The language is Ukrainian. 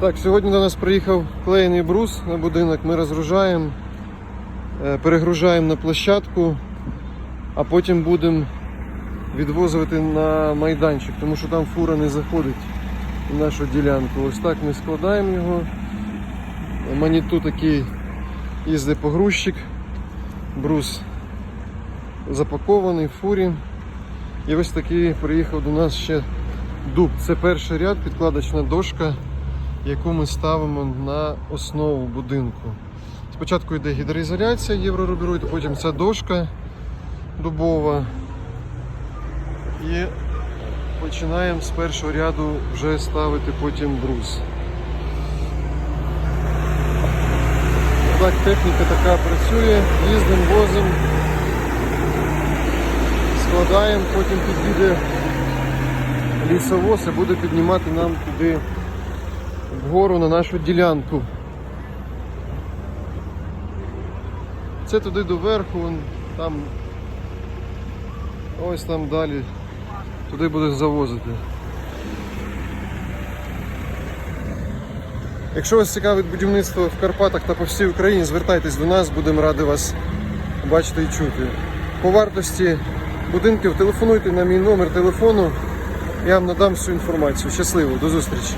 Так, сьогодні до нас приїхав клеєний брус на будинок. Ми розгружаємо, е, перегружаємо на площадку, а потім будемо відвозити на майданчик, тому що там фура не заходить в нашу ділянку. Ось так ми складаємо його. Маніту такий їздить погрузчик, брус запакований в фурі. І ось такий приїхав до нас ще дуб. Це перший ряд, підкладочна дошка, яку ми ставимо на основу будинку. Спочатку йде гідроізоляція єврорубірують, потім ця дошка дубова. І починаємо з першого ряду вже ставити потім брус. Так, техніка така працює, їздимо, возимо, складаємо, потім підійде лісовоз і буде піднімати нам туди вгору на нашу ділянку. Це туди до верху, там ось там далі. Туди буде завозити. Якщо вас цікавить будівництво в Карпатах та по всій Україні, звертайтесь до нас, будемо раді вас бачити і чути. По вартості будинків телефонуйте на мій номер телефону, я вам надам всю інформацію. Щасливо, до зустрічі!